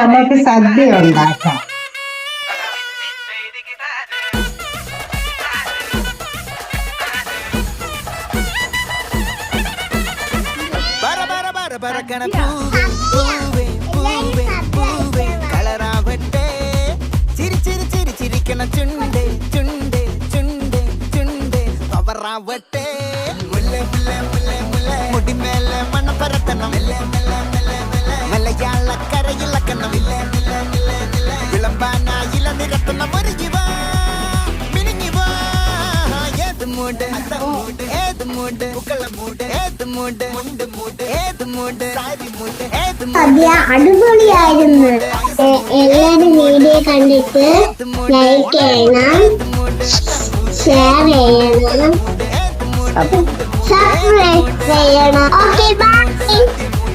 നമുക്ക് സദ്യ ഉണ്ടാക്കാം. ബറ ബറ ബറ ബറക്കണ പൂവേ പൂവേ പൂവേ പൂവേ കളറാവട്ടെ. ചിരി ചിരി ചിരി ചിരിക്കണ. ചുണ്ടേ ചുണ്ടേ ചുണ്ടേ ചുണ്ടേ മുല്ല മുല്ല മുല്ല ഏത് മൂട് അത്ത മൂട് ഏത് മൂട് പൂക്കള മൂട് ഏത് മൂട് മുണ്ട് മൂട് ഏത് മൂട് സാരി മൂട് ഏത് സദ്യ അടിപൊളിയായിരുന്നു എ- എല്ലാരും വീഡിയോ കണ്ടിട്ട് ലൈക്ക് ചെയ്യണം ഷെയർ ചെയ്യണം സബ്സ്ക്രൈബ് ചെയ്യണം ഓക്കെ ബൈ